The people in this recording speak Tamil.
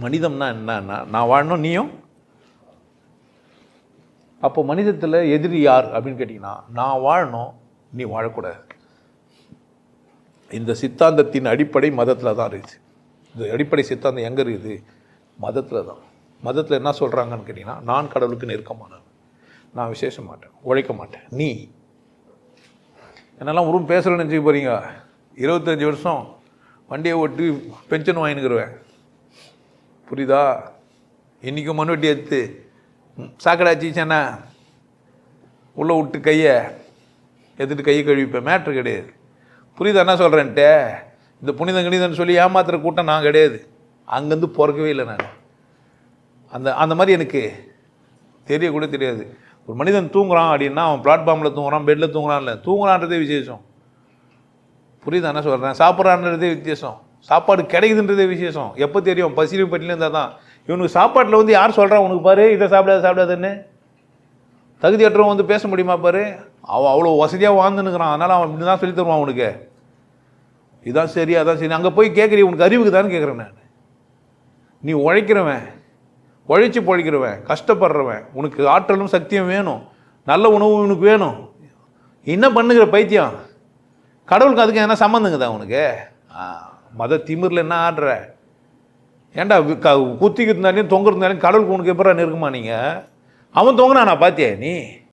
மனிதம்னா என்னன்னா நான் வாழணும் நீயும்? அப்போ மனிதத்தில் எதிரி யார் அப்படின்னு கேட்டிங்கன்னா நான் வாழணும் நீ வாழக்கூடாது. இந்த சித்தாந்தத்தின் அடிப்படை மதத்தில் தான் இருக்குது. இந்த அடிப்படை சித்தாந்தம் எங்கே இருக்குது? மதத்தில் தான். மதத்தில் என்ன சொல்கிறாங்கன்னு கேட்டிங்கன்னா நான் கடவுளுக்கு நெருக்கமானவன். நான் விசேஷ மாட்டேன் உழைக்க மாட்டேன். நீ? என்னெல்லாம் உருவம் பேசுகிறேன்னு நினச்சிக்க போகிறீங்க இருபத்தஞ்சி வருஷம் வண்டியை ஓட்டி பென்ஷன் வாங்கினுக்குருவேன் புரியுதா? இன்றைக்கும் மண்வெட்டி எடுத்து சாக்கடாச்சி சென்னை உள்ளே விட்டு கையை எடுத்துகிட்டு கையை கழுவிப்பேன் மேட்ரு கிடையாது. புரியுதா என்ன சொல்கிறேன்ட்டு இந்த புனிதம் கணிதம்னு சொல்லி ஏமாத்துற கூட்டம் நான் கிடையாது. அங்கேருந்து பிறக்கவே இல்லை நான். அந்த அந்த மாதிரி எனக்கு தெரியக்கூட தெரியாது. ஒரு மனிதன் தூங்குறான் அப்படின்னா அவன் பிளாட்ஃபார்மில் தூங்குறான் பெட்டில் தூங்குறான் இல்லை தூங்குறான்றதே விசேஷம். புரியுதா என்ன சொல்கிறேன் சாப்பிட்றான்றதே வித்தியாசம் சாப்பாடு கிடைக்குதுன்றதே விசேஷம். எப்போ தெரியும்? பசிலும் பட்டிலும் இருந்தால் தான் இவனுக்கு சாப்பாட்டில் வந்து யார் சொல்கிறா உனக்கு பாரு இதை சாப்பிடாத சாப்பிடாதுன்னு. தகுதியற்றவன் வந்து பேச முடியுமா பாரு? அவன் அவ்வளோ வசதியாக வாழ்ந்துன்னுக்குறான். அதனால் அவன் இப்படி தான் சொல்லி தருவான் உனக்கு இதான் சரி அதான் சரி. அங்கே போய் கேட்குறீ உனக்கு அறிவுக்கு தான் கேட்குறேன் நான். நீ உழைக்கிறவன் உழைச்சி பொழைக்கிறவன் கஷ்டப்படுறவன் உனக்கு ஆற்றலும் சக்தியும் வேணும். நல்ல உணவு உனக்கு வேணும். என்ன பண்ணுகிற பைத்தியம்? கடவுளுக்கு அதுக்கு என்ன சம்மந்தங்குதா உனக்கு ஆ, மத திமிரில் என்ன ஆடுற? ஏன்டா வி- க குத்திக்கு இருந்தாலையும் தொங்குறதுனாலையும் கடவுளுக்கு உனக்கு எப்படா நெருக்கமா நீங்கள் அவன் தொங்குனா நான் பார்த்தியா நீ?